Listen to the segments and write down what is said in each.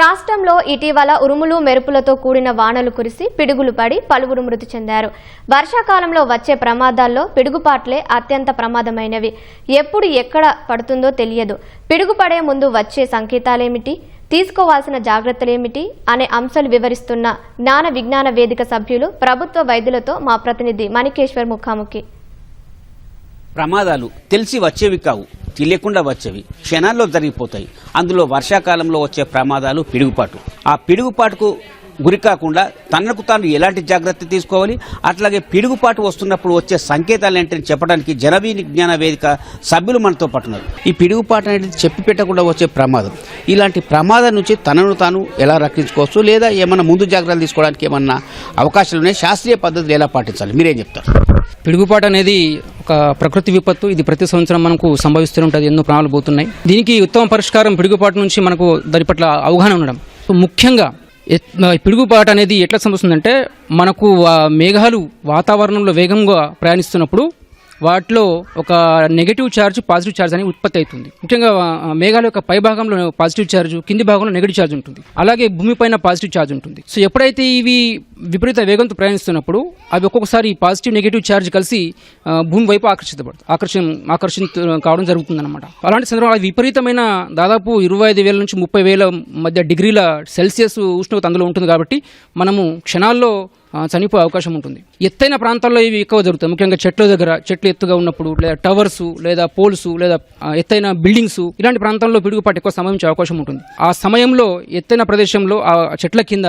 రాష్ట్రంలో ఇటీవల ఉరుములు మెరుపులతో కూడిన వానలు కురిసి పిడుగులు పడి పలువురు మృతి చెందారు. వర్షాకాలంలో వచ్చే ప్రమాదాల్లో పిడుగుపాట్లే అత్యంత ప్రమాదమైనవి. ఎప్పుడు ఎక్కడ పడుతుందో తెలియదు. పిడుగు పడే ముందు వచ్చే సంకేతాలేమిటి? తీసుకోవాల్సిన జాగ్రత్తలేమిటి? అనే అంశాలు వివరిస్తున్న జ్ఞాన విజ్ఞాన వేదిక సభ్యులు ప్రభుత్వ వైద్యులతో మా ప్రతినిధి మణికేశ్వర్ ముఖాముఖి. ప్రమాదాలు తెలిసి వచ్చేవి కావు తెలియకుండా వచ్చేవి క్షణాల్లో జరిగిపోతాయి. అందులో వర్షాకాలంలో వచ్చే ప్రమాదాలు పిడుగుపాటు. ఆ పిడుగుపాటుకు గురి కాకుండా తనకు తాను ఎలాంటి జాగ్రత్త తీసుకోవాలి? అట్లాగే పిడుగుపాటు వస్తున్నప్పుడు వచ్చే సంకేతాలు ఏంటని చెప్పడానికి జనవీ విజ్ఞాన వేదిక సభ్యులు మనతో పాటు ఉన్నారు ఈ పిడుగుపాటు అనేది చెప్పి పెట్టకుండా వచ్చే ప్రమాదం. ఇలాంటి ప్రమాదం నుంచి తనను తాను ఎలా రక్షించుకోవచ్చు? లేదా ఏమన్నా ముందు జాగ్రత్తలు తీసుకోవడానికి ఏమన్నా అవకాశాలు ఉన్నాయి? శాస్త్రీయ పద్ధతులు ఎలా పాటించాలి? మీరేం చెప్తారు? పిడుగుపాటు అనేది ఒక ప్రకృతి విపత్తు. ఇది ప్రతి సంవత్సరం మనకు సంభవిస్తూనే ఉంటుంది. ఎన్నో ప్రాణాలు పోతున్నాయి. దీనికి ఉత్తమ పరిష్కారం పిడుగుపాటు నుంచి మనకు దాని పట్ల అవగాహన ఉండడం. సో ముఖ్యంగా పిడుగుపాటు అనేది ఎట్లా సంభవిస్తుందంటే మనకు మేఘాలు వాతావరణంలో వేగంగా ప్రయాణిస్తున్నప్పుడు వాటిలో ఒక నెగిటివ్ ఛార్జ్ పాజిటివ్ ఛార్జ్ అనేది ఉత్పత్తి అవుతుంది. ముఖ్యంగా మేఘాల యొక్క పై భాగంలో పాజిటివ్ ఛార్జ్ కింది భాగంలో నెగటివ్ ఛార్జ్ ఉంటుంది. అలాగే భూమిపైన పాజిటివ్ ఛార్జ్ ఉంటుంది. సో ఎప్పుడైతే ఇవి విపరీత వేగంతో ప్రయాణిస్తున్నప్పుడు అవి ఒక్కొక్కసారి పాజిటివ్ నెగిటివ్ ఛార్జ్ కలిసి భూమి వైపు ఆకర్షితపడుతుంది ఆకర్షణ ఆకర్షిత కావడం జరుగుతుంది అనమాట అలాంటి సందర్భంలో విపరీతమైన దాదాపు ఇరవై ఐదు వేల నుంచి ముప్పై వేల మధ్య డిగ్రీల సెల్సియస్ ఉష్ణోగ్రత అందులో ఉంటుంది కాబట్టి మనము క్షణాల్లో చనిపోయే అవకాశం ఉంటుంది. ఎత్తైన ప్రాంతాల్లో ఇవి ఎక్కువ జరుగుతాయి. ముఖ్యంగా చెట్ల దగ్గర చెట్లు ఎత్తుగా ఉన్నప్పుడు లేదా టవర్స్ లేదా పోల్స్ లేదా ఎత్తైన బిల్డింగ్స్ ఇలాంటి ప్రాంతాల్లో పిడుగుపాటు ఎక్కువ సంభవించే అవకాశం ఉంటుంది. ఆ సమయంలో ఎత్తైన ప్రదేశంలో ఆ చెట్ల కింద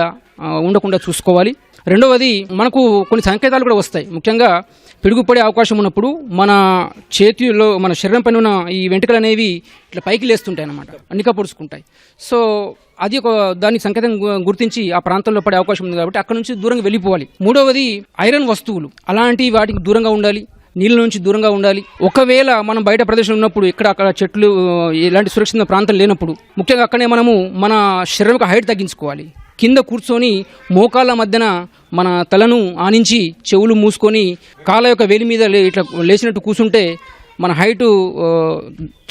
ఉండకుండా చూసుకోవాలి. రెండవది మనకు కొన్ని సంకేతాలు కూడా వస్తాయి. ముఖ్యంగా పిడుగుపడే అవకాశం ఉన్నప్పుడు మన చేతిలో మన శరీరం పైన ఉన్న ఈ వెంట్రుకలు అనేవి ఇట్లా పైకి లేస్తుంటాయి అన్నమాట. అన్నిక పొడుచుకుంటాయి. సో అది ఒక దాని సంకేతం గుర్తించి ఆ ప్రాంతంలో పడే అవకాశం ఉంది కాబట్టి అక్కడ నుంచి దూరంగా వెళ్ళిపోవాలి. మూడవది ఐరన్ వస్తువులు. అలాంటి వాటికి దూరంగా ఉండాలి. నీళ్ళ నుంచి దూరంగా ఉండాలి. ఒకవేళ మనం బయట ప్రదేశం ఉన్నప్పుడు ఇక్కడ అక్కడ చెట్లు ఇలాంటి సురక్షిత ప్రాంతం లేనప్పుడు ముఖ్యంగా అక్కడే మనము మన శరీరం హైట్ తగ్గించుకోవాలి. కింద కూర్చొని మోకాళ్ళ మధ్యన మన తలను ఆనించి చెవులు మూసుకొని కాళ్ళ యొక్క వేలి మీద లే- ఇట్లా లేచినట్టు కూర్చుంటే మన హైటు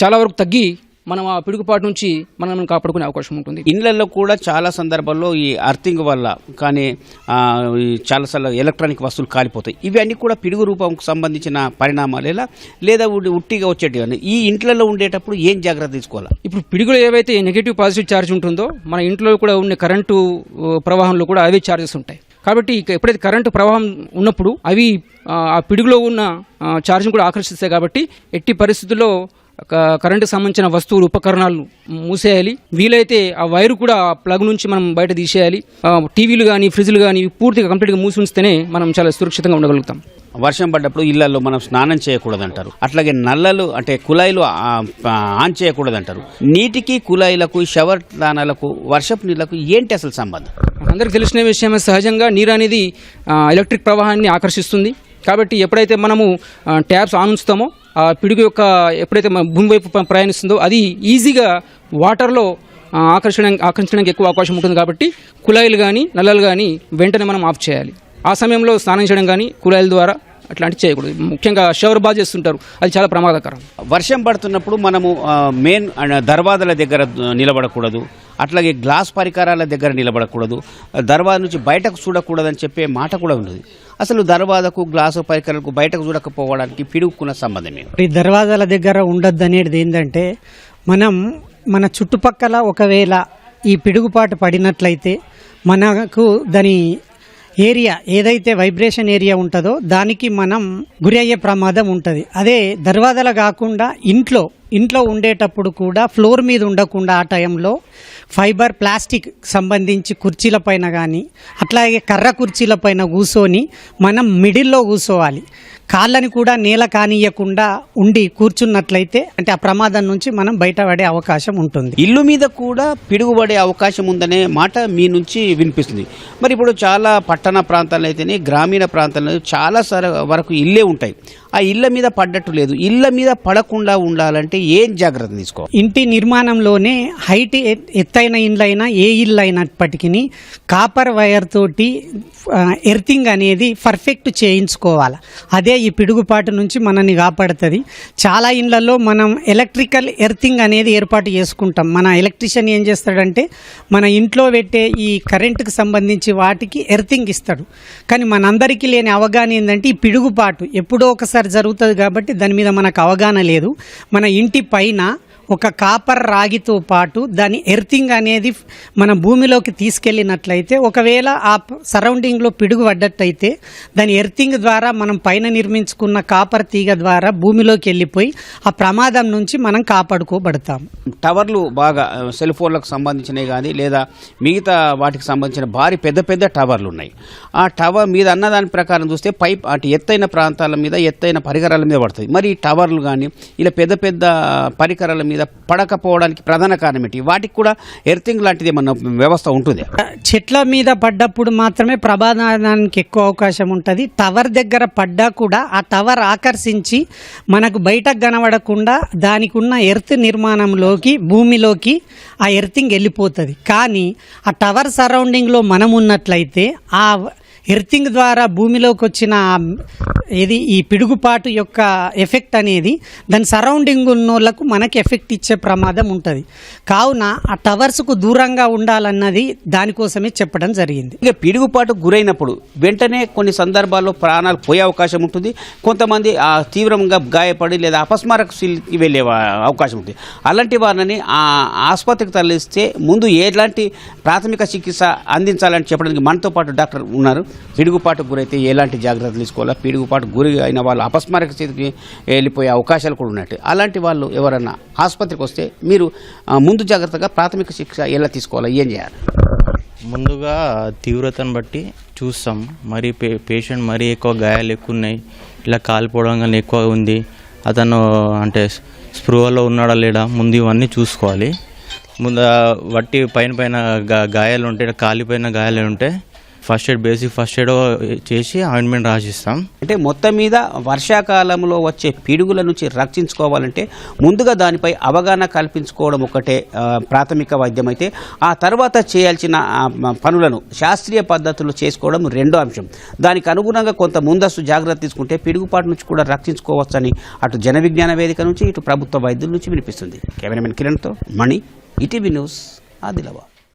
చాలా వరకు తగ్గి మనం ఆ పిడుగుపాటు నుంచి మనం కాపాడుకునే అవకాశం ఉంటుంది. ఇండ్లలో కూడా చాలా సందర్భాల్లో ఈ అర్థింగ్ వల్ల కానీ చాలాసార్లు ఎలక్ట్రానిక్ వస్తువులు కాలిపోతాయి. ఇవన్నీ కూడా పిడుగు రూపంకు సంబంధించిన పరిణామాలేలా లేదా ఉడి- ఉట్టిగా వచ్చేటివి ఈ ఇంట్లలో ఉండేటప్పుడు ఏం జాగ్రత్త తీసుకోవాలి? ఇప్పుడు పిడుగులో ఏవైతే నెగిటివ్ పాజిటివ్ ఛార్జ్ ఉంటుందో మన ఇంట్లో కూడా ఉండే కరెంటు ప్రవాహంలో కూడా అవే ఛార్జెస్ ఉంటాయి. కాబట్టి ఇక ఎప్పుడైతే కరెంటు ప్రవాహం ఉన్నప్పుడు అవి ఆ, పిడుగులో ఉన్న ఛార్జ్ని కూడా ఆకర్షిస్తాయి కాబట్టి ఎట్టి పరిస్థితుల్లో కరెంటుకు సంబంధించిన వస్తువులు ఉపకరణాలు మూసేయాలి. వీలైతే ఆ వైరు కూడా ప్లగ్ నుంచి మనం బయట తీసేయాలి. టీవీలు కానీ ఫ్రిడ్జ్లు కానీ పూర్తిగా కంప్లీట్గా మూసి ఉంచితేనే మనం చాలా సురక్షితంగా ఉండగలుగుతాం. వర్షం పడ్డప్పుడు ఇళ్ళలో మనం స్నానం చేయకూడదంటారు. అట్లాగే నల్లలు అంటే కుళాయిలు ఆన్ చేయకూడదంటారు. నీటికి కుళాయిలకు షవర్ దానాలకు వర్షపు నీళ్ళకు ఏంటి అసలు సంబంధం? అందరికి తెలిసిన విషయమే సహజంగా నీరు అనేది ఎలక్ట్రిక్ ప్రవాహాన్ని ఆకర్షిస్తుంది. కాబట్టి ఎప్పుడైతే మనము ట్యాప్స్ ఆన్ ఉంచుతామో ఆ పిడుగు యొక్క ఎప్పుడైతే మన భూమి వైపు ప్రయాణిస్తుందో అది ఈజీగా వాటర్లో ఆకర్షణ ఆకర్షించడానికి ఎక్కువ అవకాశం ఉంటుంది కాబట్టి కుళాయిలు కానీ నల్లలు కానీ వెంటనే మనం ఆఫ్ చేయాలి. ఆ సమయంలో స్నానం చేయడం కానీ కుళాయిల ద్వారా అట్లాంటివి చేయకూడదు. ముఖ్యంగా షవర్ బాగా చేస్తుంటారు. అది చాలా ప్రమాదకరం. వర్షం పడుతున్నప్పుడు మనము మెయిన్ దర్వాజల దగ్గర నిలబడకూడదు. అట్లాగే గ్లాస్ పరికరాల దగ్గర నిలబడకూడదు. దర్వాజ నుంచి బయటకు చూడకూడదని చెప్పే మాట కూడా ఉన్నది. అసలు దర్వాజకు గ్లాసు పరికరాలకు బయటకు చూడకపోవడానికి పిడుగుకున్న సంబంధం ఏమి ఈ దర్వాజాల దగ్గర ఉండద్దు అనేది ఏంటంటే మనం మన చుట్టుపక్కల ఒకవేళ ఈ పిడుగుపాటు పడినట్లయితే మనకు దాని ఏరియా ఏదైతే వైబ్రేషన్ ఏరియా ఉంటుందో దానికి మనం గురి అయ్యే ప్రమాదం ఉంటుంది. అదే దర్వాజాలు కాకుండా ఇంట్లో ఇంట్లో ఉండేటప్పుడు కూడా ఫ్లోర్ మీద ఉండకుండా ఆ టైంలో ఫైబర్ ప్లాస్టిక్ సంబంధించి కుర్చీల పైన కానీ అట్లాగే కర్ర కుర్చీల పైన కూర్చొని మనం మిడిల్లో కూర్చోవాలి. కాళ్ళని కూడా నేల కానియకుండా ఉండి కూర్చున్నట్లయితే అంటే ఆ ప్రమాదం నుంచి మనం బయటపడే అవకాశం ఉంటుంది. ఇల్లు మీద కూడా పిడుగుపడే అవకాశం ఉందనే మాట మీ నుంచి వినిపిస్తుంది. మరి ఇప్పుడు చాలా పట్టణ ప్రాంతాల్లో అయితేనే గ్రామీణ ప్రాంతాల్లో చాలా సర వరకు ఇల్లే ఉంటాయి. ఆ ఇళ్ళ మీద పడ్డట్టు లేదు. ఇళ్ళ మీద పడకుండా ఉండాలంటే ఏం జాగ్రత్త తీసుకో. ఇంటి నిర్మాణంలోనే హైట్ ఎత్తైన ఇండ్లైనా ఏ ఇల్లు అయినప్పటికీ కాపర్ వైర్ తోటి ఎర్తింగ్ అనేది పర్ఫెక్ట్ చేయించుకోవాలి. అదే ఈ పిడుగుపాటు నుంచి మనల్ని కాపాడుతుంది. చాలా ఇండ్లలో మనం ఎలక్ట్రికల్ ఎర్తింగ్ అనేది ఏర్పాటు చేసుకుంటాం. మన ఎలక్ట్రిషియన్ ఏం చేస్తాడంటే మన ఇంట్లో పెట్టే ఈ కరెంటుకు సంబంధించి వాటికి ఎర్తింగ్ ఇస్తాడు. కానీ మనందరికీ లేని అవగాహన ఏంటంటే ఈ పిడుగుపాటు ఎప్పుడో ఒకసారి జరుగుతుంది కాబట్టి దాని మీద మనకు అవగాహన లేదు. మన ఇంటి పైన ఒక కాపర్ రాగితో పాటు దాని ఎర్తింగ్ అనేది మన భూమిలోకి తీసుకెళ్ళినట్లయితే ఒకవేళ ఆ సరౌండింగ్లో పిడుగు పడ్డట్టయితే దాని ఎర్తింగ్ ద్వారా మనం పైన నిర్మించుకున్న కాపర్ తీగ ద్వారా భూమిలోకి వెళ్ళిపోయి ఆ ప్రమాదం నుంచి మనం కాపాడుకోబడతాం. టవర్లు బాగా సెల్ ఫోన్లకు సంబంధించినవి కానీ లేదా మిగతా వాటికి సంబంధించిన భారీ పెద్ద పెద్ద టవర్లు ఉన్నాయి. ఆ టవర్ మీద అన్నదాని ప్రకారం చూస్తే పైప్ అటు ఎత్తైన ప్రాంతాల మీద ఎత్తైన పరికరాల మీద పడుతుంది మరి ఈ టవర్లు కానీ ఇలా పెద్ద పెద్ద పరికరాల మీద పడకపోవడానికి ప్రధాన కారణం ఏంటి? వాటికి కూడా ఎర్థింగ్ లాంటిది ఏమన్నా వ్యవస్థ ఉంటుంది? చెట్ల మీద పడ్డప్పుడు మాత్రమే ప్రమాదానికి ఎక్కువ అవకాశం ఉంటుంది. టవర్ దగ్గర పడ్డా కూడా ఆ టవర్ ఆకర్షించి మనకు బయటకు కనబడకుండా దానికి ఉన్న ఎర్త్ నిర్మాణంలోకి భూమిలోకి ఆ ఎర్తింగ్ వెళ్ళిపోతుంది. కానీ ఆ టవర్ సరౌండింగ్లో మనం ఉన్నట్లయితే ఆ ఎర్తింగ్ ద్వారా భూమిలోకి వచ్చిన ఇది ఈ పిడుగుపాటు యొక్క ఎఫెక్ట్ అనేది దాని సరౌండింగ్ ఉన్నోళ్ళకు మనకి ఎఫెక్ట్ ఇచ్చే ప్రమాదం ఉంటుంది. కావున ఆ టవర్స్కు దూరంగా ఉండాలన్నది దానికోసమే చెప్పడం జరిగింది. ఇక పిడుగుపాటు గురైనప్పుడు వెంటనే కొన్ని సందర్భాల్లో ప్రాణాలు పోయే అవకాశం ఉంటుంది. కొంతమంది ఆ తీవ్రంగా గాయపడి లేదా అపస్మారక శిల్కి వెళ్ళే అవకాశం ఉంటుంది. అలాంటి వారిని ఆ ఆసుపత్రికి తరలిస్తే ముందు ఎలాంటి ప్రాథమిక చికిత్స అందించాలని చెప్పడానికి మనతో పాటు డాక్టర్ ఉన్నారు. పిడుగుపాటు గురైతే ఎలాంటి జాగ్రత్తలు తీసుకోవాలా? పిడుగుపాటు గురి అయిన వాళ్ళు అపస్మారక స్థితికి వెళ్ళిపోయే అవకాశాలు కూడా ఉన్నట్టు. అలాంటి వాళ్ళు ఎవరన్నా ఆసుపత్రికి వస్తే మీరు ముందు జాగ్రత్తగా ప్రాథమిక శిక్ష ఎలా తీసుకోవాలా? ఏం చేయాలి? ముందుగా తీవ్రతను బట్టి చూస్తాం. మరి పే పేషెంట్ మరీ ఎక్కువ గాయాలు ఎక్కువ ఉన్నాయి ఇలా కాలిపోవడం కానీ ఎక్కువ ఉంది అతను అంటే స్పృహలో ఉన్నాడా లేడా ముందు ఇవన్నీ చూసుకోవాలి. ముందు వట్టి పైన పైన గా గాయాలు ఉంటే కాలిపోయిన గాయాలు ఉంటే first aid basic first aid చేసి ఆయింట్మెంట్ రాసిస్తాం. అంటే మొత్తం మీద వర్షాకాలంలో వచ్చే పిడుగుల నుంచి రక్షించుకోవాలంటే ముందుగా దానిపై అవగాహన కల్పించుకోవడం ఒకటే ప్రాథమిక వైద్యం అయితే. ఆ తర్వాత చేయాల్సిన పనులను శాస్త్రీయ పద్ధతులు చేసుకోవడం రెండో అంశం. దానికి అనుగుణంగా కొంత ముందస్తు జాగ్రత్త తీసుకుంటే పిడుగుపాటు నుంచి కూడా రక్షించుకోవచ్చని అటు జన విజ్ఞాన వేదిక నుంచి ఇటు ప్రభుత్వ వైద్యుల నుంచి వినిపిస్తుంది. కెమెరామెన్ కిరణ్తో మణి ఈటీవీ న్యూస్ ఆదిలాబాద్.